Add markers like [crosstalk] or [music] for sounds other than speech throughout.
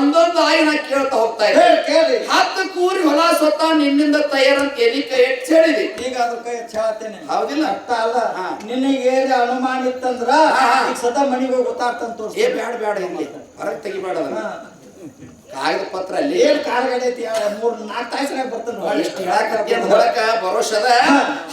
ಒಂದೊಂದು ಆಯ್ನ ಕೇಳ್ತಾ ಹೋಗ್ತಾ ಇದೆ ಹೇಳಿ ಕೇಳಿ. ಹತ್ತು ಕೂರಿ ಹೊಲ ಸ್ವತಃ ನಿನ್ನಿಂದ ತಯಾರಂತ ಎಲ್ಲಿ ಕೈ ಹೇಳಿದಿ. ಈಗ ಅದ್ರ ಕೈ ಹೇಳ್ತೇನೆ ಹೌದಿಲ್ಲ? ಅರ್ಥ ಅಲ್ಲ. ನಿನಗೆ ಏನೇ ಅನುಮಾನ ಇತ್ತಂದ್ರ. ಈಗ ಸದಾ ಮನೆಗೆ ಹೋಗಿ ಗೊತ್ತಾಗ್ತಂತ ತೋರ್ಸಿ ಏ ಬ್ಯಾಡ ಬ್ಯಾಡ ಇಲ್ಲಿ. ಹೊರಗೆ ತೆಗಿಬೇಡ. ಕಾಗದ ಪತ್ರ ಅಲ್ಲಿ. ಏನ್ ಐತಿ? ಮೂರ್ ನಾಲ್ಕು ತಾಸಿನಾಗ ಬರ್ತಾನೆ ಇಷ್ಟು ಹೊಳಕ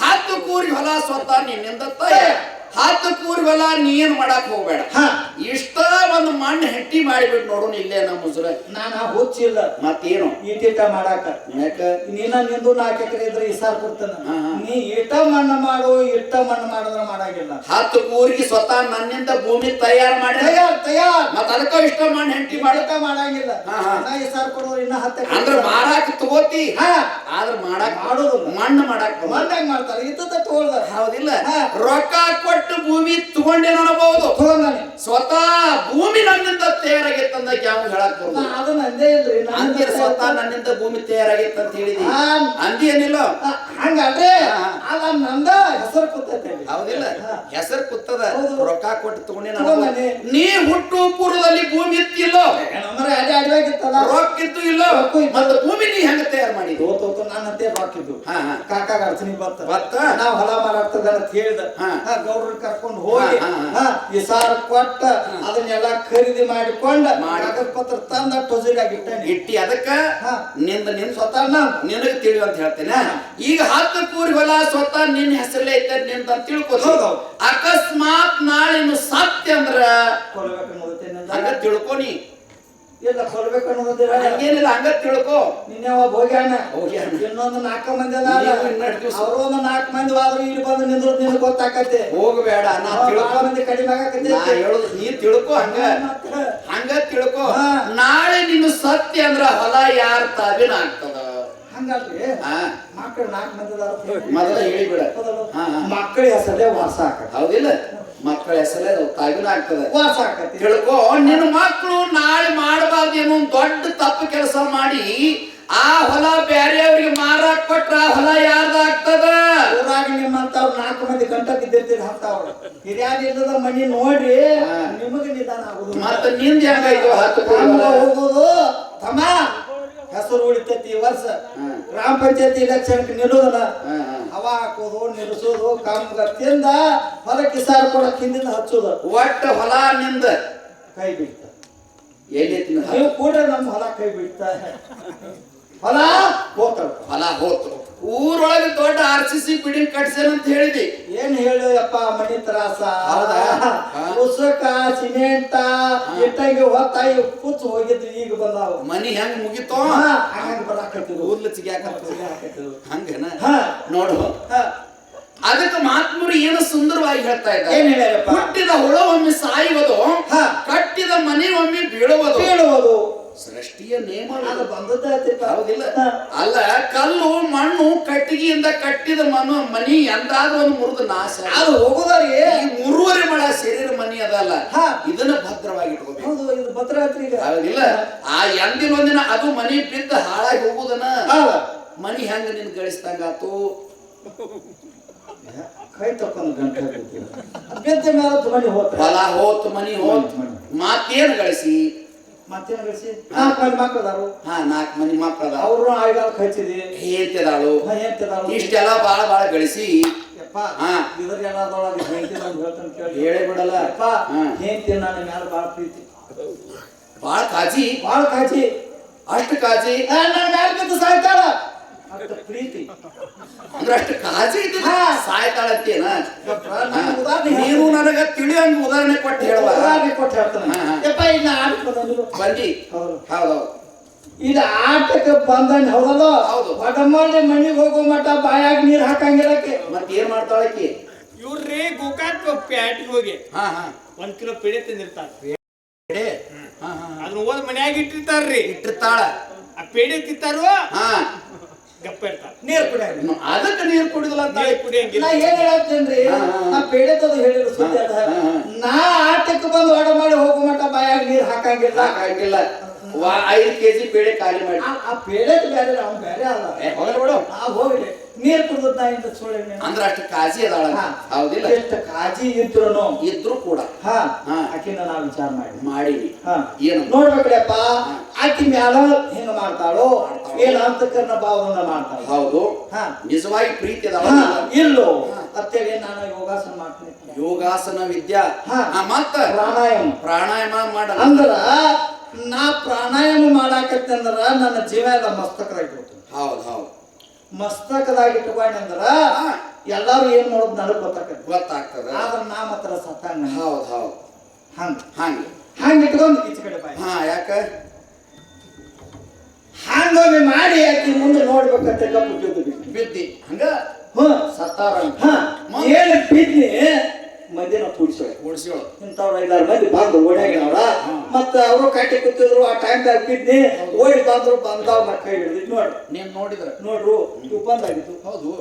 ಹತ್ತು ಕೂರಿ ಹೊಲ ಸ್ವತಃ ನಿನ್ನಿಂದ ತಯಾರ. ಹತ್ತು ಕೂರಿ ಹೊಲ ನೀ ಏನ್ ಮಾಡಕ್ ಹೋಗ್ಬೇಡ. ಹಾ. ಇಷ್ಟ ಒಂದು ಮಣ್ಣು ಹೆಟ್ಟಿ ಮಾಡಿಬಿಟ್ಟು ನೋಡೋಣ ಇಲ್ಲೇ ನಮ್ಮ ಮುಸುರ ನಾನ ಹುಚ್ಚಿಲ್ಲ ಮತ್ತೇನು? ಈಟೀಟ ಮಾಡಾಕ. ಯಾಕ? ನೀನ ನಿಂದು ನಾಲ್ಕು ಎಕರೆ ಇದ್ರೆ ಇಸಾರ್ ಕೊಡ್ತಾನ. ನೀ ಇಟ್ಟ ಮಣ್ಣು ಮಾಡು ಇಟ್ಟ ಮಣ್ಣು ಮಾಡಿದ್ರೆ ಮಾಡಾಗಿಲ್ಲ. ಹತ್ತು ಕೂರಿಗೆ ಸ್ವತಃ ನನ್ನಿಂದ ಭೂಮಿ ತಯಾರು ಮಾಡಿ ತಯಾರ್ ತಯಾರ್. ಮತ್ತ ಅದಕ್ಕ ಇಷ್ಟ ಮಣ್ಣು ಹೆಂಟಿ ಮಾಡ. ಮಾಡಕ ಮಾಡಂಗಿಲ್ಲ. ನಾ ಇಸಾರ್ ಕೊಡೋರು ಇನ್ನ ಹತ್ತ ಅಂದ್ರೆ ಮಾರಾಕ್ ತಗೋತಿ. ಹಾ. ಆದ್ರ ಮಾಡಾಕ ಮಾಡೋದು ಮಣ್ಣು ಮಾಡಾಕ ಮಣ್ಣಾಗ ಮಾಡ್ತಾರೆ. ಇತ್ತ ತೋಳ್ದ ಹೌದಿಲ್ಲ. ರೊಕ್ಕ ಕೊಟ್ಟು ಭೂಮಿ ತಗೊಂಡೇನ ತಗೊಂಡಾನೆ. ಸ್ವತಃ ಭೂಮಿ ನನ್ನಿಂದ ತಯಾರಾಗಿತ್ತಂದ ಯಾವ ಹೇಳಕ್ ಅದು ನಂದೇ ಇಲ್ರಿ ಅಂದಿರ ಸ್ವತಃ ನನ್ನಿಂದ ಭೂಮಿ ತಯಾರಾಗಿತ್ತು ಅಂತ ಹೇಳಿದಿ. ಅಂದಿ ಏನಿಲ್ಲ ಹಂಗಲ್ರಿ. ಅದ ನಂದ ಹೆಸರು ಕೂತೈತೆ. ಹೌದಿಲ್ಲ. ಹೆಸರು ಕುತ್ತದ. ರೊಕ್ಕ ಕೊಟ್ಟು ತಗೊಂಡೇನ. ನೀ ಹುಟ್ಟು ಪೂರ್ವದಲ್ಲಿ ಭೂಮಿ ಇತ್ತಿಲ್ಲೋ ಅಂದ್ರೆ ಅದೇ ಅಡ್ವಾಗಿತ್ತಲ್ಲ ರೊಕ್ಕ ಇತ್ತು ಇಲ್ಲೋ ರೊಕ್ಕ. ಮತ್ತೆ ಭೂಮಿ ನೀ ಹೆಂಗ ತಯಾರು ಮಾಡಿ ತೋತು ನನ್ನ ಹತ್ತೆ ಹಾಕಿದ್ದು ಹಾ ಹಾ ಕಾಕಾಗ ಅರ್ಚನೆ ಬತ್ತ ಬತ್ತ? ನಾವ್ ಹೊಲ ಮಾರಾಡ್ತದ ಅಂತ ಹೇಳಿದ. ಗೌಡ್ರ ಕರ್ಕೊಂಡು ಹೋಗಿ ಈ ಸಾರ ಕೊಟ್ಟ ಅದನ್ನೆಲ್ಲ ಖರೀದಿ ಮಾಡಿಕೊಂಡ ಮಾಡಿ. ಕಾಗದ ಪತ್ರ ತಂದ ಟೊಜಿಗಾಗಿ ಇಟ್ಟಿ ಅದಕ್ಕ ಹಾ. ನಿಂದ ನಿನ್ ಸ್ವತಃ ನಾನು ನಿನಗೆ ತಿಳಿಯುವ ಅಂತ ಹೇಳ್ತೇನೆ ಈಗ ಹತ್ತು ಕೂರಿ ಹೊಲ ಸ್ವತಃ ನಿನ್ನ ಹೆಸರಲ್ಲೇ ಐತೆ ನಿಂದ ಅಂತ. ಅಕಸ್ಮಾತ್ ನಾಳೆ ನಿನ್ನ ಸತ್ಯ ಅಂದ್ರ ಹಂಗ ತಿಳ್ಕೊನಿ ಎಲ್ಲ ಇಲ್ಲ ಕೊಡ್ಬೇಕು ಅನ್ನೋದಿಲ್ಲ ಹಂಗೇನಿಲ್ಲ ಹಂಗ ತಿಳ್ಕೊ. ನಿನ್ನೆ ಒಬ್ಬ ಹೋಗ್ಯಾನ? ಹೋಗ್ಯಾನ. ಇನ್ನೊಂದು ನಾಲ್ಕು ಮಂದಿ ಅವರು ಒಂದು ನಾಲ್ಕು ಮಂದಿ ಆದ್ರು ಇಲ್ಲಿ ಬಂದು ನಿಂದ್ರು ನಿನ್ ಗೊತ್ತಾಕತ್ತೆ. ಹೋಗಬೇಡ ನಾ ತಿಳ್ಕೊ ಮಂದಿ ಕಡಿಮೆ ಆಗತ್ತೆ ನಾ ಹೇಳುದು ನೀ ತಿಳ್ಕೊ ಹಂಗ? ಹಂಗ ತಿಳ್ಕೊ. ನಾಳೆ ನಿನ್ನ ಸತ್ಯ ಅಂದ್ರ ಹೊಲ ಯಾರ ತಾವಿನ ಆಗ್ತದ. ಹಂಗಲ್ರಿ ಹಾ. ಮಕ್ಕಳು ನಾಲ್ಕು ಮಂದಿ. ಮೊದಲ ಹೇಳಿಬಿಡ. ಮಕ್ಕಳ ಹೆಸರೇ ವಾಸ ಆಗ್ತದೆ ಹೌದಿಲ್ಲ. ಮಕ್ಕಳ ಹೆಸರೇ ತಾವಿನ ಆಗ್ತದೆ. ವಾಸ ಆಗ್ತದೆ ತಿಳ್ಕೊ ನಿನ್ನ ಮಕ್ಕಳು ನಾಳೆ ಮಾಡಬಾರ್ದು ಏನೋ ದೊಡ್ಡ ತಪ್ಪು ಕೆಲಸ ಮಾಡಿ ಆ ಹೊಲ ಬೇರೆಯವ್ರಿಗೆ ಮಾರಾಕ್ ಕೊಟ್ರ ಆ ಹೊಲ ಯಾರ್ದಾಗ್ತದ ಊರಾಗ ನಿಮ್ಮಂತವ್ರು ನಾಲ್ಕು ಮಂದಿ ಗಂಟ ಬಿದ್ದಿರ್ತೀರಿ ಅಂತಾವ್ರು ಹಿರಿಯಾದ ಇಲ್ಲದ ಮನಿ ನೋಡ್ರಿ ನಿಮಗೆ ನಿಧಾನ ಆಗುದು. ಮತ್ತೆ ನಿಂದ ಹೆಂಗಾಯ್ತು ಹತ್ತು ಹೋಗುದು ತಮ್ಮ ಹೆಸರು ಉಳಿತೈತಿ ಈ ವರ್ಷ. ಗ್ರಾಮ ಪಂಚಾಯತಿ ಇಲೆಕ್ಷನ್ ನಿಲ್ಲೋದಲ್ಲ. ಹವ ಹಾಕೋದು ನಿಲ್ಲಿಸೋದು ಕಾಮಗಾರಿಯಿಂದ ಹೊಲಕ್ಕೆ ಸಾರು ಕೊಡಕ್ ಹಿಂದಿನ ಹಚ್ಚೋದು. ಒಟ್ಟ ಹೊಲ ನಿಂದ ಕೈ ಬೀಳ್ತ. ಎಲ್ಲೈತಿ ನೀವು ಕೂಡ ನಮ್ಮ ಹೊಲ ಕೈ ಬೀಳ್ತ. ಹೊಲ ಹೋತ ಹೊಲ ಹೋತು ಊರೊಳಗೆ ದೊಡ್ಡ ಆರ್ ಸಿ ಸಿ ಬಿಲ್ಡಿಂಗ್ ಕಟ್ಸೇನ ಅಂತ ಹೇಳಿದಿ. ಏನ್ ಹೇಳು ಅಪ್ಪ ಮನಿ ತ್ರಾಸ. ಉಸುಕ ಸಿಮೆಂಟ ಇಟ್ಟಂಗಿ ಹೊತ್ತಾಯಿ ಪುಚ್ಚ ಹೋಗಿದ್ದು ಈಗ ಬಂದಾವ ಮನಿ ಹೆಂಗ್ ಮುಗಿತೋ ಹಂಗ್. ಕೂದ್ಲು ಚಿಗ್ಯಾಕತ್ತದ. ಹಂಗೇನ ಹಾ. ನೋಡು ಹಾ. ಅದಕ್ಕೆ ಮಹಾತ್ಮರು ಏನು ಸುಂದರವಾಗಿ ಹೇಳ್ತಾ ಇದ್ದಾರೆ ಹುಟ್ಟಿದ ಹುಳ ಒಮ್ಮೆ ಸಾಯುವುದು ಹಾ. ಕಟ್ಟಿದ ಮನೆ ಒಮ್ಮೆ ಬೀಳುವುದು ಕೇಳುವುದು ಸೃಷ್ಟಿಯ ನೇಮ ಅದು. ಹೌದಿಲ್ಲ. ಅಲ್ಲ ಕಲ್ಲು ಮಣ್ಣು ಕಟ್ಟಿಗೆಯಿಂದ ಕಟ್ಟಿದ ಮನು ಮನಿ ಎಂದಾದ್ರೂ ಒಂದು ಮುರಿದು ನಾಶ ಅದು ಹೋಗೋದಾಗೆ ಮೂರುವರೆ ಮಳ ಶರೀರ ಮನಿ ಅದಲ್ಲ ಹಾ. ಇದನ್ನ ಭದ್ರವಾಗಿ ಇಟ್ಕೋಬೇಕು. ಹೌದು ಇದು ಈಗ. ಹೌದಿಲ್ಲ. ಆ ಎಂದಿನ ಒಂದಿನ ಅದು ಮನಿ ಬಿದ್ದ ಹಾಳಾಗಿ ಹೋಗುದನ್ನ. ಮನಿ ಹೆಂಗ ನಿನ್ ಗಳಿಸ್ದಂಗಾತು ಕೈ ತಕ್ಕೊಂಡು ಗಂಟೆ ಬಿದ್ದ ಮೇಲೆ ಮನಿ ಹೋತ. ಹೊಲ ಹೋತ್ ಮನಿ ಹೋತ್. ಮಾತೇನ್ ಗಳಿಸಿ? ಮತ್ತೇನ್ ಗಳಿಸಿ ನಾಲ್ಕು ಮಂದಿ ಮಕ್ಕಳದಾರು ಹಾ ನಾಲ್ಕು ಮಂದಿ ಮಕ್ಕಳ ಅವರು ಆಯ್ಗಾಲ ಹೇಳ್ತಿದಾಳು ಹೇಳ್ತಿದಾಳು ಇಷ್ಟೆಲ್ಲ ಬಾಳ ಬಾಳ ಗಳಿಸಿ. ಯಪ್ಪ ಹಾ. ಇದ್ರ ಎಲ್ಲದೊಳಗೆ ಹೇಳ್ತೀನಿ ಅಂತ ಹೇಳ್ತಾನೆ ಕೇಳಿ. ಹೇಳೇ ಬಿಡಲ್ಲ. ಹೇಳ್ತೀನಿ ನನ್ನ ಮ್ಯಾಲ ಬಾಳ ಪ್ರೀತಿ. ಬಾಳ ಕಾಜಿ. ಬಾಳ ಕಾಜಿ. ಅಷ್ಟು ಕಾಜಿ. ನನ್ನ ಮ್ಯಾಲ ಬಿದ್ದು ಸಾಯ್ತಾಳ. ಅಷ್ಟು ಪ್ರೀತಿ. ಅಂದ್ರೆ ಅಷ್ಟು ಕಾಜಿ ಇದ್ದು ಉದಾಹರಣೆ ನೀನು ನನಗ ತಿಳಿಯಂಗ ಉದಾಹರಣೆ ಕೊಟ್ಟು ಹೇಳುವ. ಉದಾಹರಣೆ ಕೊಟ್ಟು ಹೇಳ್ತಾನೆ. ಯಪ್ಪ ಇನ್ನ ಆಟಕ್ಕೆ ಬಂದನು ಬಂದಿ. ಹೌದು. ಹೌದೌದು ಇದು ಆಟಕ್ಕೆ ಬಂದನ್ ಹೌದಲ್ಲ? ಹೌದು. ಬಡಮಲ್ಲಿ ಮಣ್ಣಿಗೆ ಹೋಗೋ ಮಟ್ಟ ಬಾಯಾಗ ನೀರ್ ಹಾಕಂಗಿಲ್ಲಕ್ಕೆ ಮತ್ತೆ ಏನ್ ಮಾಡ್ತಾಳಕ್ಕೆ ಇವ್ರಿ ಗೋಕಾಕ್ ಪ್ಯಾಟಿಗೆ ಹೋಗಿ. ಹಾ ಹಾ. ಒಂದ್ ಕಿಲೋ ಪೇಡೆ ತಿಂದಿರ್ತಾರೆ. ಅದನ್ನ ಹೋದ ಮನ್ಯಾಗ ಇಟ್ಟಿರ್ತಾರ್ರಿ. ಇಟ್ಟಿರ್ತಾಳ. ಆ ಪೇಡೆ ತಿಂತಾರು? ಹಾ. ಗಪ್ಪ ಇರ್ತಾರ. ನೀರ್ ಕುಡಿಯಾಗ ಇನ್ನು ಅದಕ್ಕೆ ನೀರು ಕುಡಿದಿಲ್ಲ ಅಂತ ನೀರ್ ಕುಡಿಯಂಗಿಲ್ಲ. ನಾ ಏನ್ ಹೇಳತ್ತೇನ್ರಿ. ನಾ ಪೇಡೆತದ ಹೇಳಿದ್ರು ಸುದ್ದಿ ಅದ. ನಾ ಆಟಕ್ಕೆ ಬಂದು ಒಡ ಮಾಡಿ ಹೋಗೋ ಮಟ್ಟ ಬಾಯಾಗ ನೀರ್ ಹಾಕಂಗಿಲ್ಲ. ಹಾಕಂಗಿಲ್ಲ. ವಾ ಐದು ಕೆಜಿ ಬೇಳೆ ಖಾಲಿ ಮಾಡಿ. ಆ- ಆ ಪೇಡೆಕ್ ಬೇರೆ ಅವ್ನು ಬೇರೆ ಅಲ್ಲ. ಏ, ಹೋಗಲ್ಲ ಬಿಡು. ಆ ಹೋಗ್ಲಿ. ನೀರ್ ಕುಡ್ದದ್ ನಾ ಇಂತ ಸುಳ್ಳಿ. ಅಂದ್ರ ಅಷ್ಟು ಕಾಜಿ ಅದಾಳ. ಹೌದಿಲ್ಲ? ಎಷ್ಟು ಕಾಜಿ ಇದ್ರು ಇದ್ರು ಕೂಡ. ಹಾ. ಹಾ. ಆಕಿನ ನಾ ವಿಚಾರ ಮಾಡಿ ಮಾಡಿ ಹಾ. ಏನು? ನೋಡ್ಬೇಕಪ್ಪ ಆಕಿ ಮ್ಯಾಲ ಹಿಂಗ ಮಾಡ್ತಾಳೋ ಏನ್ ಅಂತಕರ್ಣ ಭಾವನ ಮಾಡ್ತಾರೆ ಹೌದು. ಹಾ. ನಿಜವಾಗಿ ಪ್ರೀತಿ ಇಲ್ಲೋ ಅಂತೇಳಿ ನಾನು ಯೋಗಾಸನ ಮಾಡ್ತೀನಿ? ಯೋಗಾಸನ ವಿದ್ಯಾ. ಮತ್ತ? ಪ್ರಾಣಾಯಾಮ. ಪ್ರಾಣಾಯಾಮ ಮಾಡಲ್ಲ. ಅಂದ್ರ ನಾ ಪ್ರಾಣಾಯಾಮ ಮಾಡಾಕತ್ತೆ ಅಂದ್ರ ನನ್ನ ಜೀವ ಎಲ್ಲ ಮಸ್ತಕರಾಗಿಬಿಡ್ತು. ಹೌದು ಹೌದು. ಹೌದ್ ಮಸ್ತಕದಾಗ ಇಟ್ಕೊಂಡೆ ಅಂದ್ರ ಹಾ. ಎಲ್ಲಾರು ಏನ್ ಮಾಡೋದು ನನಗೆ ಗೊತ್ತಾಕತ್ತೆ. ಗೊತ್ತಾಗ್ತದೆ. ಆದ್ರ ನಾ ಮಾತ್ರ ಸತ್ತ ಹೌದು ಹೌದು. ಹಂಗ. ಹಂಗ. ಹಂಗ ಇಟ್ಕೊಂಡು ಈಚೆ ಕಡೆ ಬಾಯಿ. ಹಾ ಯಾಕ? ಹಂಗೊಮ್ಮೆ ಮಾಡಿ ಆಕಿ ಮುಂದೆ ನೋಡ್ಬೇಕಂತ ಕಪ್ಪು ಬಿದ್ದು ಬಿದ್ದಿ. ಹಂಗ? ಹ್ಞೂ ಸತ್ತಾರ ಹಾ. ಏನು ಬಿದ್ದಿ? ಮಂದಿನ ಕೂಡ್ಸೋಳೆ. ಕೂಡಿಸೋಳು ಇಂಥವ್ರ ಐದಾರು ಮಂದಿ ಬಂದು ಓಡ್ಯಾಗಿನವ್ರ ಮತ್ತ ಅವರು ಕಟ್ಟಿ ಕೂತಿದ್ರು ಆ ಟೈಮ್ದಾಗ ಬಿದ್ದಿ ಓಡಿ ಬಂದ್ರು ಬಂದವ್ ನಾ ಕೈ ಹಿಡಿದ್. ನೋಡ್ರಿ ನೀನ್ ನೋಡಿದ್ರ. ನೋಡ್ರು ಇವು ಬಂದಾಗಿತ್ತು ಹೌದು.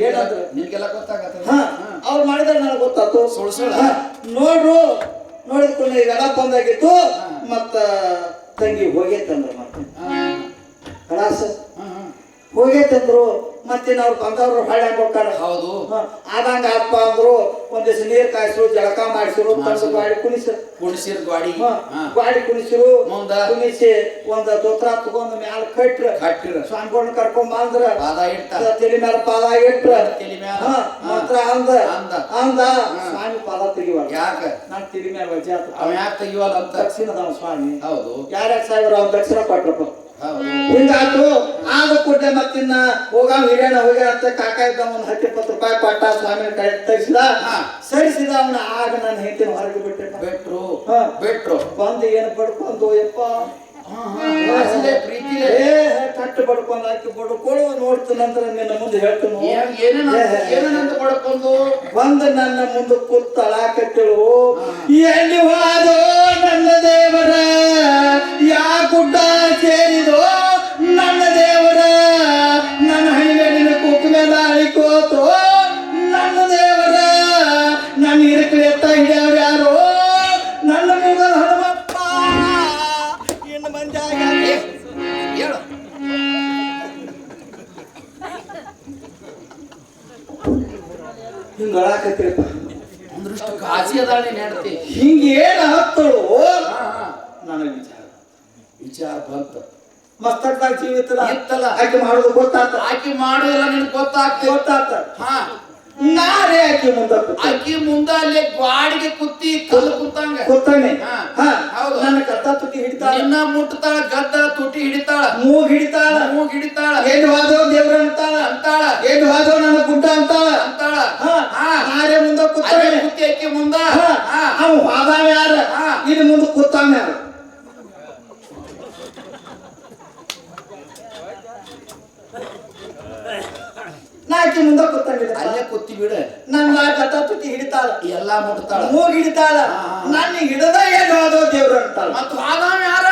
ಏನಂದ್ರೆ? ನಿನ್ಗೆಲ್ಲ ಗೊತ್ತಾಗತ್ತ. ಹಾ. ಅವ್ರು ಮಾಡಿದ್ರೆ ನನಗೆ ಗೊತ್ತಾತು. ಸುಳ್ ನೋಡ್ರು ನೋಡಿದ ನೋಡ್ರು ನೋಡಿದ್ಕೊಂಡು ಇವೆಲ್ಲ ಬಂದಾಗಿತ್ತು ಮತ್ತ ತಂಗಿ ಹೋಗೈತಂದ್ರ ಮತ್ತೆ ಕಲಾಸ ಹೋಗೈತಂದ್ರು ಮತ್ತೆ ನಾವು ಬಂದವ್ರು ಹಳ್ಳಿ ಹೋಗ್ತಾರ ಹೌದು. ಆದಂಗ ಅಪ್ಪ ಅಂದ್ರು ಒಂದಿವ್ಸ ನೀರ್ ಕಾಯಿಸ್ರು ಜಳಕ ಮಾಡಿಸಿರು ತಂದು ಗಾಡಿ ಕುಣಿಸಿರು. ಕುಣಿಸಿರು ಗಾಡಿ. ಗಾಡಿ ಕುಣಿಸಿರು? ಕುಣಿಸಿ ಒಂದ ದೋತ್ರ ತಗೊಂಡ್ ಮ್ಯಾಲ ಕಟ್ರ. ಕಟ್ಟಿರ ಸ್ವಾಮಿಗಳನ್ನ ಕರ್ಕೊಂಡ್ ಬಂದ್ರ. ಪಾದ ಇಟ್ಟ. ತಲೆ ಮೇಲೆ ಪಾದ ಇಟ್ರ. ತಲೆ ಮ್ಯಾಲ. ಹಾ. ಅಂದ. ಅಂದ. ಸ್ವಾಮಿ ಪಾದ ತೆಗಿವಲ್ಲ ಯಾಕ? ನಾನ್ ತಿಳಿ ಮ್ಯಾಲ ವಜೆ ಆತ. ಅವ ಯಾಕೆ ತೆಗಿವಲ್ಲ ಅಂತ? ದಕ್ಷಿಣದವ ಸ್ವಾಮಿ. ಹೌದು. ಯಾರ್ಯಾಕ ಸಾವಿರ ಅವ್ನ ದಕ್ಷಿಣ ಕೊಟ್ರಪ್ಪ? ಹಿಂಗಾತು ಆದ ಕೂಡಲೇ ಮತ್ತಿನ್ನ ಹೋಗಾವ್ ಹಿರಿಯಣ್ಣ ಹೋಗ್ಯ ಅಂತ ಕಾಕ ಇದ್ದ ಒಂದು ಹತ್ತು ಇಪ್ಪತ್ತು ರೂಪಾಯಿ ಕೊಟ್ಟ ಸ್ವಾಮಿ ಕೈ ತೆಗಿಸಿದ. ಹಾ. ಸರಿಸಿದ ಅವನ ಆಗ ನನ್ನ ಹೆಂಡತಿ ಹೊರಗೆ ಬಿಟ್ಟೆ. ಬಿಟ್ರು. ಹಾ. ಬಿಟ್ರು. ಬಂದು ಏನು ಬಡ್ಕೊಂಡು ಯಪ್ಪ? ಕಟ್ಟು ಬಡ್ಕೊಂಡು ಹಾಕಿ ಬಡ್ಕೊಳ್ಳು ನೋಡ್ತೀನಿ ನಂತರ ನಿನ್ನ ಮುಂದೆ ಹೇಳ್ತೀನಿ. ಏನಂತ ಬಡ್ಕೊಂಡು ಬಂದು ನನ್ನ ಮುಂದೆ ಕೂತ್ ಅಳಾಕತ್ತಿಳು ಎಲ್ಲಿ ಹೋದೋ ನನ್ನ ದೇವರ ಗುಡ್ಡ ಸೇರಿದೋ ನನ್ನ ದೇವರ ನನ್ನ ಹೈಮೇಲಿನ ಕುಕ್ಕ ಮೇಲೆ ಅಳಿಕೋತೋ ನನ್ನ ದೇವರ ನನ್ನ ಇರಕಲಿ ಎತ್ತ ಹಿಡಿಯವ್ರು ಯಾರೋ. ನನ್ನ ಮುಗಲ್ ಹನುಮಪ್ಪ. ಇನ್ನು ಮಂದಿ ಏ, ಹೇಳು. ಹಿಂಗ ಅಳಾಕತ್ತಿರಪ್ಪ ಒಂದಷ್ಟು ಕಾಜಿ ಅದಾಳ ನೀನ್ ಹೆಂಡ್ತಿ. ಹಿಂಗ ಏನ್ ಹತ್ತಳು. ನನಗೆ ವಿಚಾರ ವಿಚಾರ ಬಂತ. ಮಸ್ತಕದಾಗ ಜೀವಿತದ ಇತ್ತಲ್ಲ. ಆಕೆ ಮಾಡೋದು ಗೊತ್ತಾತ. ಆಕೆ ಮಾಡೋದಿಲ್ಲ ನಿನ್ ಗೊತ್ತಾ ಗೊತ್ತಾತ. ಹಾ. ನಾರೇ ಆಕೆ ಮುಂದ ಆಕಿ ಮುಂದ ಅಲ್ಲಿ ಗ್ವಾಡಿಗೆ ಕುತ್ತಿ ಕಲ್ಲು ಕುತ್ತಂಗ ಕೂತಾನೆ ಹಾ. ಹೌದು. ನನ್ನ ಕತ್ತ ತುಟಿ ಹಿಡಿತಾಳ. ನಿನ್ನ ಮುಟ್ತಾಳ ಗದ್ದ ತುಟಿ ಹಿಡಿತಾಳ. ಮೂಗ್ ಹಿಡಿತಾಳ. ಮೂಗ್ ಹಿಡಿತಾಳ. ಏನ್ ಹೋದೋ ದೇವ್ರ ಅಂತಾಳ. ಅಂತಾಳ. ಏನ್ ಹೋದೋ ನನ್ನ ಗುಡ್ಡ ಅಂತಾಳ. ಅಂತಾಳ. ಹಾ. ಹಾ. ನಾರೇ ಮುಂದ ಕೂತಾನೆ. ಕುತ್ತಿ ಆಕಿ ಮುಂದ. ಹಾ. ಅವ ಹೋದಾವ ಯಾರ? ಹಾ. ಇಲ್ಲಿ ಮುಂದ ಕೂತಾವ ಯಾರು? ನಾ ಮುಂದೆ ಕೂತಂಗಿಲ್ಲ ಅಲ್ಲೇ ಕುತ್ತಿ ಬಿಡ. ನನ್ನ ಕತ್ತ ತುಟಿ ಹಿಡಿತಾಳ. ಎಲ್ಲಾ ಮುಟ್ತಾಳ. ಮೂಗ್ ಹಿಡಿತಾಳ. ನನ್ನ ಹಿಡದ ಏನು ಆದೋ ದೇವ್ರ ಅಂತಾಳ. ಮತ್ತು ಆದಾಮ ಯಾರ?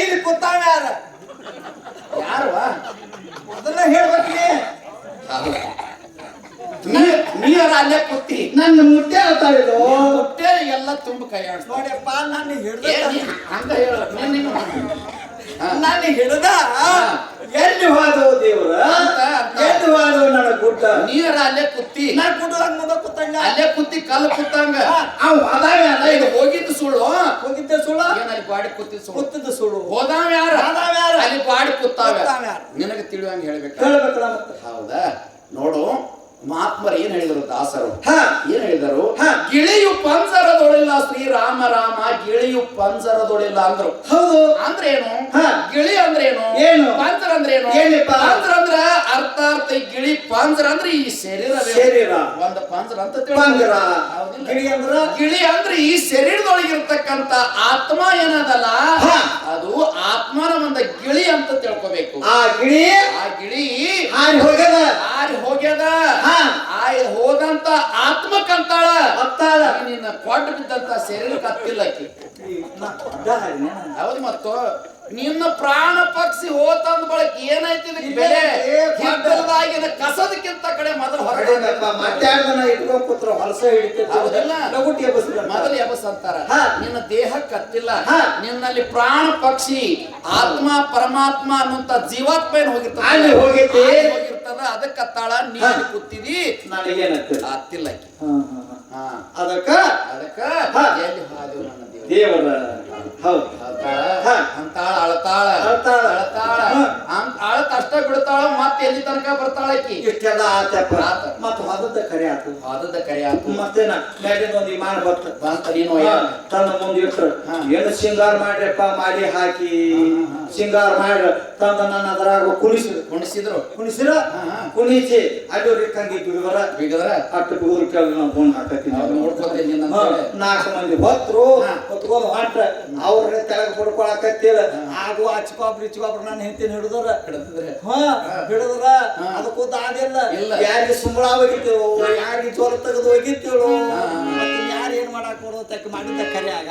ಐದು ಕೂತಾವ ಯಾರ? ಯಾರವ ಅದನ್ನ ಹೇಳ್ಬೇಕ್ರಿ ನೀರ ಅಲ್ಲೇ ಕುತ್ತಿ ನನ್ನ ಮುಟ್ಟೆ ಹೇಳ್ತಾಳಿದು ಮುಟ್ಟೆ ಎಲ್ಲ ತುಂಬ ಕೈ ಆಡ್ಸ ನೋಡಿಯಪ್ಪ ನನ್ನ ಹಿಡ್ದ ನೀ ಹಂಗ ಹೇಳ. ನೀನ್ ನನ್ನ ಹಿಡ್ದ? ಎಲ್ಲಿ ಹೋದವು ದೇವ್ರ ಅಂತ, ಅಂತ. ಎಲ್ಲಿ ಹೋದವು ನನ್ನ ಗುಡ್ಡ ನೀರ ಅಲ್ಲೇ ಕುತ್ತಿ. ನಾ ಗುಡ್ಡದಾಗ ಮುಂದ ಕೂತಂಗ. ಅಲ್ಲೇ ಕುತ್ತಿ ಕಲ್ಲು ಕುತ್ತಂಗ. ಅವ್ ಹೋದಾವ ಯಾರ? ಇದು ಹೋಗಿದ್ದು ಸುಳ್ಳು. ಹೋಗಿದ್ದೆ ಸುಳ್ಳ? ಏನ್ ಅಲ್ಲಿ ಗಾಡಿ ಕುತ್ತಿದ್ ಸುಳ್ಳು? ಕೂತಿದ್ದು ಸುಳ್ಳು. ಹೋದಾವ ಯಾರ? ಹೋದಾವ ಯಾರ? ಅಲ್ಲಿ ಗಾಡಿ ಕುತ್ತಾವ ಕುತ್ತಾವ ಯಾರ? ನಿನಗೆ ತಿಳಿಯುವಂಗ ಹೇಳ್ಬೇಕ? ಹೇಳ್ಬೇಕಲ್ಲ ಮತ್ತೆ. ಹೌದಾ? ನೋಡು ಮಹಾತ್ಮರು ಏನ್ ಹೇಳಿದರು ದಾಸರು ಹಾ. ಏನ್ ಹೇಳಿದರು? ಹಾ. ಗಿಳಿಯು ಪಂಜರದೊಳಿಲ್ಲ ಶ್ರೀರಾಮ ರಾಮ ಗಿಳಿಯು ಪಂಜರದೊಳಿಲ್ಲ ಅಂದ್ರು. ಹೌದು. ಅಂದ್ರೆ ಏನು ಹಾ. ಗಿಳಿ ಅಂದ್ರೆ ಏನು? ಏನು? ಪಂಜರ ಅಂದ್ರೆ ಏನು? ಪಂಜರ ಅಂದ್ರ ಅರ್ಥ ಅರ್ಥ ಗಿಳಿ ಪಂಜರ ಅಂದ್ರೆ ಈ ಶರೀರ ಶರೀರ. ಒಂದ್ ಪಂಜರ ಅಂತ ಪಂಜರ. ಗಿಳಿ ಅಂದ್ರ? ಗಿಳಿ ಅಂದ್ರೆ ಈ ಶರೀರದೊಳಗಿರ್ತಕ್ಕಂತ ಆತ್ಮ ಏನದಲ್ಲ? ಹಾ. ಅದು ಆತ್ಮನ ಒಂದ ಗಿಳಿ ಅಂತ ತಿಳ್ಕೊಬೇಕು. ಆ ಗಿಳಿ ಆ ಗಿಳಿ ಹಾರಿ ಹೋಗ್ಯದ ಆರಿ ಹೋಗ್ಯದ ಹಾ. ಆಯ್ ಹೋಗಂತ ಆತ್ಮಕ್ಕಂತಾಳ. ಅತ್ತಾಳ ನಿನ್ನ ಕೊಟ್ಟು ಬಿದ್ದಂತ ಶರೀರಕ್ಕೆ ಹತ್ತಿಲ್ಲ ಹೌದು ಮತ್ತು ನಿನ್ನ ಪ್ರಾಣ ಪಕ್ಷಿ ಹೋತಂದ ಬಳಕ ಏನಾಯ್ತು ಇದಕ್ಕೆ ಬೆಲೆ. ಹಿತ್ತಲದಾಗಿನ ಕಸದಕ್ಕಿಂತ ಕಡೆ ಮೊದಲು ಹೊರಗಡೆ ಮತ್ತೆ ಯಾರ್ದನ ಇಟ್ಕೊಂಡ್ ಕೂತ್ರ ಹೊಲಸ ಹೌದಲ್ಲ? ಹಿಡಿತೈತಿ ಎಬಸ್ ಮೊದಲು ಎಬಸ್ ಅಂತಾರ. ಹಾ. ನಿನ್ನ ದೇಹ ಕತ್ತಿಲ್ಲ ಹಾ. ನಿನ್ನಲ್ಲಿ ಪ್ರಾಣ ಪಕ್ಷಿ ಆತ್ಮ ಪರಮಾತ್ಮ ಅನ್ನುವಂತ ಜೀವಾತ್ಮ ಏನ್ ಹೋಗಿತ್ತು. ಅಲ್ಲಿ ಹೋಗಿರ್ತದೆ. ಇರ್ತದ ಅದಕ್ಕ ಅತ್ತಾಳ ನೀನು ಕೂತಿದಿ. ಹತ್ತಿಲ್ಲ ಅದಕ್ಕ? ಅದಕ್ಕ ಎಲ್ಲಿ ನನ್ನ ದೇವರ ಹೌದು. ಅಂತಾಳ ಅಳ್ತಾಳ. ಅಳ್ತಾಳ. ಅಂತ್ ಅಳತ್ ಅಷ್ಟ ಬಿಡ್ತಾಳ ಮತ್ತೆ ಎಲ್ಲಿ ತನಕ ಬರ್ತಾಳ ಆಕಿ? ಇಷ್ಟೆಲ್ಲ ಆತಪ್ಪ ಆತ. ಮತ್ತ ಹೊದದ ಕರೆ ಆತು. ಹೊದದ ಕರೆ ಆತು. ಮತ್ತೇನ? ಮೇಲಿಂದ ಒಂದು ವಿಮಾನ ಬರ್ತ ಬಂತ ಹಾ, ತನ್ನ ಮುಂದೆ ಇಟ್ರು. ಹಾ. ಏನು ಸಿಂಗಾರ ಮಾಡ್ರಪ್ಪ ಮಾಡಿ ಹಾಕಿ. ಸಿಂಗಾರ ಮಾಡ್ರ ತಂದ ನನ್ನ ಅದರಾಗ ಕುಣಿಸಿದ್ರು. ಕುಣಿಸಿದ್ರು? ಕುಣಿಸಿರ. ಕುಣಿಸಿ. ಅಲ್ಲಿ ರಿಕ್ಕಂಗಿ ಬಿಡುವರ? ಬಿಡುವರ? ಅಟ್ಟು ಬಿಗುರು ಕೇಳಿ ನಾವು ಫೋನ್ ಹಾಕತ್ತೀನಿ ನೋಡ್ಕೊತೀನಿ. ನಾಲ್ಕು ಮಂದಿ ಹೊತ್ರು ಹಾ. ಹೊತ್ಕೊಂಡು ಹೊಂಟ್ರ. ಅವ್ರನ್ನ ತೆಳಗ ಪಡ್ಕೊಳಕತ್ತಿಲ್ಲ. ಆಗು ಹಚ್ಕೊಬ್ರು ಇಚ್ಕೊಬ್ರು ನನ್ನ ಹೆಂಡತಿನ ಹಿಡಿದ್ರ. ಹಾ ಹಿಡಿದ್ರ. ಅದಕ್ಕೂ ದಾದಿಲ್ಲ. ಯಾರಿಗೆ ಸುಂಬಳ ಹೋಗಿತ್ತೇಳು ಯಾರಿಗೆ ಜೋರ ತೆಗೆದು ಹೋಗಿತ್ತೇಳು. ಯಾರು ಏನ್ ಮಾಡಕ್ ಬರೋದು ತಕ್ಕ ಮಾಡಿದ್ದ ಕರೆ ಆಗ.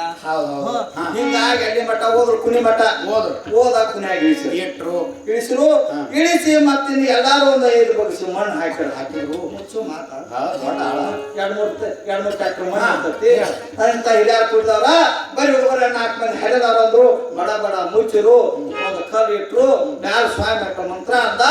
ಹಿಂಗಾಗಿ ಅಲ್ಲಿ ಮಠ ಹೋದ್ರು ಕುನಿ ಮಠ. ಹೋದ್ರು. ಹೋದ ಕುನ್ಯಾಗ ಇಳಿಸಿರು. ಇಟ್ರು. ಇಳಿಸಿರು. ಇಳಿಸಿ ಮತ್ತಿನ್ ಎಲ್ಲಾರು ಒಂದು ಐದು ಬಗ್ಸಿ ಮಣ್ಣು ಹಾಕಿರ ಹಾಕಿದ್ರು. ಮುಚ್ಚು ಮಾತಾ. ಹಾ, ದೊಡ್ಡ. ಎರಡ್ ಮೂರ್ ಎರಡ್ ಮೂರ್ ಟ್ಯಾಕ್ಟರ್ ಮಣ್ಣು. ಹಾಕ್ತತಿ ಅಂತ ಹಿರಿಯಾರ್ ಕುಡ್ದವ್ರ ಬರೀ ಹುಡುಗರ ನಾಲ್ಕು ಮಂದಿ ಹೆಡೆದವ್ರ ಅಂದ್ರು ಬಡ ಬಡ ಮುಚ್ಚಿರು ಒಂದು ಕಲ್ಲು ಇಟ್ರು ಮ್ಯಾಲ ಸ್ವಾಮಿ ಮಟ್ಟ ಮಂತ್ರ ಅಂದ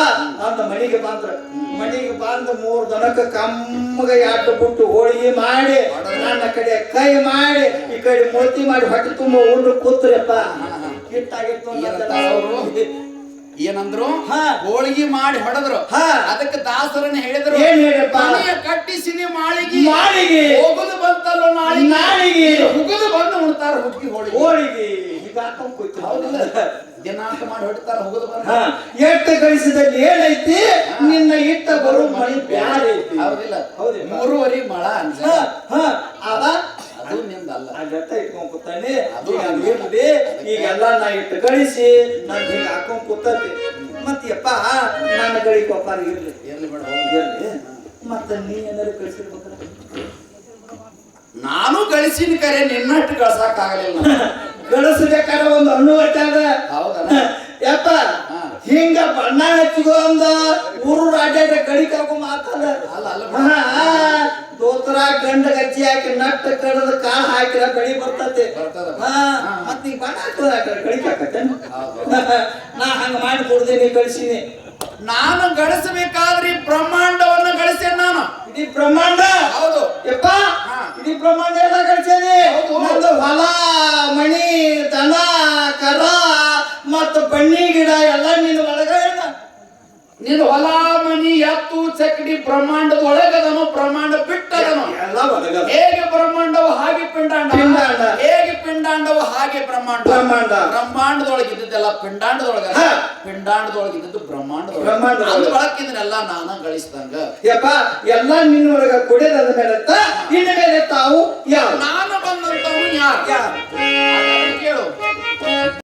ಅಂತ ಮಣಿಗೆ ಬಂದ್ರ ಮಣಿಗೆ ಬಂದು ಮೂರು ದನಕ್ಕೆ ಕಮ್ಮಗ ಎರಡು ಬಿಟ್ಟು ಹೋಳಿಗೆ ಮಾಡಿ ನನ್ನ ಕಡೆ ಕೈ ಮಾಡಿ ಈ ಕಡೆ ಮೂರ್ತಿ ಮಾಡಿ ಹೊಟ್ಟೆ ತುಂಬ ಉಂಡು ಕೂತ್ರಪ್ಪ ಹಿಟ್ಟಾಗಿತ್ತು ಅವ್ರು? ಏನಂದ್ರು. ಹೋಳಿಗೆ ಮಾಡಿ ಹೊಡೆದ್ರು ಹಾ. ಅದಕ್ಕೆ ದಾಸರನ್ನ ಹೇಳಿದ್ರು ಕಟ್ಟಿಸಿನಿ ಮಾಳಿಗೆ ಮಾಳಿಗೆ. ಹೋಗುದು ಬಂತಲ್ಲ ನಾಳಿಗೆ ನಾಳಿಗೆ. ಹುಗುದು ಬಂದು ಉಣ್ತಾರ ಹೋಳಿ ಹೋಳಿಗೆ ಹೀಗಾಕೊಂಡ್ ಕೂತು ಹೌದಿಲ್ಲ? ದಿನಾಂಕ ಮಾಡಿ ಹೊಡಿತಾರ ಹುಗುದು ಬಂದು ಎಟ್ಟ ಗಳಿಸಿದಲ್ಲಿ ಏನೈತಿ? ನಿನ್ನ ಇಟ್ಟ ಬರೋ ಮಳಿ ಬ್ಯಾಡ ಐತಿ. ಹೌದಿಲ್ಲ. ಹೌದಿಲ್ಲ? ಮೂರುವರಿ ಮಳ ಅಂತ ಅದ ಅದು ನಿಂದಲ್ಲ. ಇಟ್ಕೊಂಡ್ ಕೂತಾನೆ. ಈಗ ಇರ್ಲಿ. ಈಗೆಲ್ಲ ನಾ ಇಟ್ಟು ಗಳಿಸಿ ನನ್ ಹಿಂಗ ಹಾಕೊಂಡ್ ಕೂತತಿ. ಮತ್ ನನ್ನ ಗಳಿ ಕೊಪ್ಪಾರ ಇರ್ಲಿ. ಇರ್ಲಿ ಬೇಡ. ಇರ್ಲಿ. ಮತ್ತ ನೀ ಏನಾರು ಕಳಿಸಿರ್ಬೇಕಲ್ಲ. ನಾನು ಗಳಿಸಿನ ಕರೆ ನಿನ್ನಟ್ಟು ಗಳಿಸಕ್ ಆಗಲಿಲ್ಲ [laughs] ಗಳಿಸಬೇಕಾದ್ರೆ ಒಂದು ಹಣ್ಣು ಹೊಟ್ಟಾದ [laughs] ಯಪ್ಪ. ಹಿಂಗ ಬಣ್ಣ ಹಚ್ಚಿಗೋ ಅಂದ ಊರು ರಾಜ್ಯ ಗಡಿ ಕಾಕು ಮಾತಲ್ಲ. ಅಲ್ಲ ಅಲ್ಲ ದೋತ್ರ ಗಂಡ ಗಚ್ಚಿ ಹಾಕಿ ನಟ್ಟ ಕಡದ ಕಾಳು ಹಾಕಿರ ಗಡಿ ಬರ್ತತೆ. ಮತ್ ನೀ ಬಣ್ಣ ಹಾಕ್ತದ ಗಡಿ. [laughs] ನಾ ಹಂಗ ಮಾಡಿ ಕೊಡ್ದೇನಿ ಕಳ್ಸೀನಿ ನಾನು ಗಳಿಸಬೇಕಾದ್ರೆ ಬ್ರಹ್ಮಾಂಡವನ್ನು ಗಳಿಸ್ತೇನೆ ನಾನು. ಇಡೀ ಬ್ರಹ್ಮಾಂಡ ಹೌದು ಯಪ್ಪ. ಇಡೀ ಬ್ರಹ್ಮಾಂಡ ಎಲ್ಲ ಕಳ್ಸೇನಿ ಹೌದು. ನಂದು ಹೊಲ ಮಣಿ ದನ ಕರ ಮತ್ತು ಬಣ್ಣಿ ಗಿಡ ಎಲ್ಲ ನಿನ್ನ ಒಳಗ ನೀನು ಹೊಲ ಮನಿ ಎತ್ತು ಚಕಡಿ ಬ್ರಹ್ಮಾಂಡದ ಒಳಗದನು ಬ್ರಹ್ಮಾಂಡ ಬಿಟ್ಟು ಹೇಗೆ ಬ್ರಹ್ಮಾಂಡವು ಹಾಗೆ ಪಿಂಡಾಂಡ ಪಿಂಡಾಂಡ. ಹೇಗೆ ಪಿಂಡಾಂಡವು ಹಾಗೆ ಬ್ರಹ್ಮಾಂಡ? ಬ್ರಹ್ಮಾಂಡ. ಬ್ರಹ್ಮಾಂಡದೊಳಗೆ ಇದ್ದದ್ದೆಲ್ಲ ಪಿಂಡಾಂಡದೊಳಗ ಹ. ಪಿಂಡಾಂಡದೊಳಗೆ ಇದ್ದದ್ದು ಬ್ರಹ್ಮಾಂಡದೊಳಗೆ. ಬ್ರಹ್ಮಾಂಡದೊಳಗೆ. ಅಂದ್ ಬಳಕಿದ್ನೆಲ್ಲ ನಾನ ಗಳಿಸಿದಂಗ. ಯಪ್ಪ ಎಲ್ಲ ನಿನ್ನೊಳಗ ಕುಡಿಯದ ಮೇಲೆ ಇನ್ನ ಮೇಲೆ ತಾವು ಯಾರು? ನಾನು ಬಂದಂತವನು ಯಾರು? ಯಾರು? ಹಾಗಾದ್ರೆ